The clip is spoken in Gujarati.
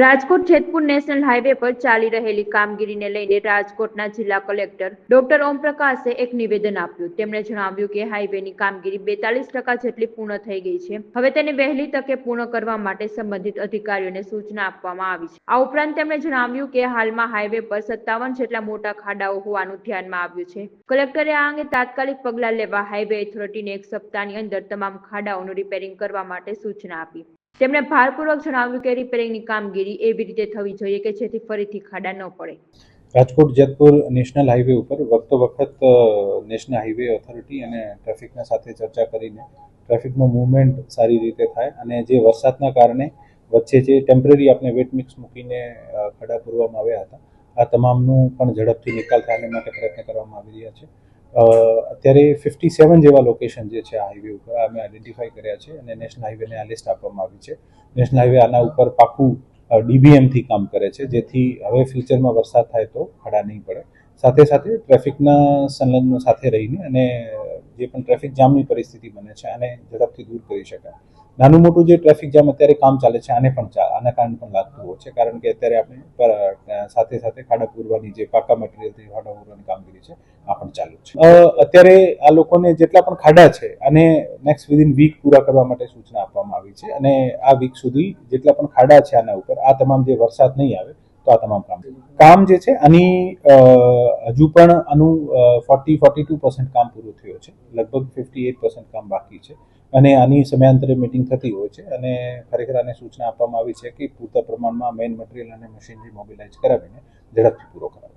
રાજકોટ જેતપુર નેશનલ હાઈવે પર ચાલી રહેલી કામગીરીને લઈને રાજકોટના જિલ્લા કલેક્ટર ડોક્ટર ઓમપ્રકાશે એક નિવેદન આપ્યું. તેમણે જણાવ્યું કે હાઈવેની કામગીરી બેતાલીસ ટકા જેટલી પૂર્ણ થઈ ગઈ છે. હવે તેને વહેલી તકે પૂર્ણ કરવા માટે સંબંધિત અધિકારીઓને સૂચના આપવામાં આવી છે. આ ઉપરાંત તેમણે જણાવ્યું કે હાલમાં હાઈવે પર સત્તાવન જેટલા મોટા ખાડાઓ હોવાનું ધ્યાનમાં આવ્યું છે. કલેક્ટરે આ અંગે તાત્કાલિક પગલાં લેવા હાઈવે ઓથોરિટીને એક સપ્તાહની અંદર તમામ ખાડાઓનું રિપેરિંગ કરવા માટે સૂચના આપી. તેમણે ભારપૂર્વક જણાવ્યું કે રિપેરિંગની કામગીરી એવી રીતે થવી જોઈએ કે જેથી ફરીથી ખાડા ન પડે. રાજકોટ, જેતપુર નેશનલ હાઈવે ઉપર વખતો વખત નેશનલ હાઈવે ઓથોરિટી અને ટ્રાફિકના સાથે ચર્ચા કરીને ટ્રાફિકનું મૂવમેન્ટ સારી રીતે થાય અને જે વરસાદના કારણે વચ્ચે જે ટેમ્પરરી આપણે વેટ મિક્સ મૂકીને ખડા પૂરવામાં આવ્યા હતા, આ તમામનું પણ ઝડપથી નિકાલ થાય માટે પ્રયત્ન કરવામાં આવી રહ્યા છે. અત્યારે ફિફ્ટી સેવન જેવા લોકેશન જે છે આ હાઈવે ઉપર અમે આઈડેન્ટિફાઈ કર્યા છે અને નેશનલ હાઈવેને આ લિસ્ટ આપવામાં આવી છે. નેશનલ હાઈવે આના ઉપર પાકું ડીબીએમથી કામ કરે છે, જેથી હવે ફ્યુચરમાં વરસાદ થાય તો ખડા નહીં પડે. સાથે સાથે ટ્રાફિકના સંલગ્ન સાથે રહીને અને જે પણ ટ્રાફિક જામની પરિસ્થિતિ બને છે, આને ઝડપથી દૂર કરી શકાય. નાનું મોટું જે ટ્રાફિક જામ અત્યારે કામ ચાલે છે, આને પણ આના કારણે પણ લાગતું હોય છે, કારણ કે અત્યારે આપણે સાથે સાથે ખાડા પૂરવાની જે પાકા મટીરિયલથી ખાડા પૂરવાની કામગીરી છે, આ પણ ચાલુ છે. અત્યારે આ લોકોને જેટલા પણ ખાડા છે અને નેક્સ્ટ વિધિન વીક પૂરા કરવા માટે સૂચના આપવામાં આવી છે, અને આ વીક સુધી જેટલા પણ ખાડા છે આના ઉપર, આ તમામ જે વરસાદ નહીં આવે તો આ તમામ કામ. કામ જે છે, આની હજુ પણ આનું ફોર્ટી ફોર્ટી ટુ કામ પૂરું થયું છે. લગભગ ફિફ્ટી એટ પર્સન્ટ કામ બાકી છે. અને આની સમયાંતરે મિટિંગ થતી હોય છે. અને ખરેખર આને સૂચના આપવામાં આવી છે કે પૂરતા પ્રમાણમાં મેઇન મટીરિયલ અને મશીનરી મોબિલાઇઝ કરાવીને ઝડપથી પૂરો કરાવે.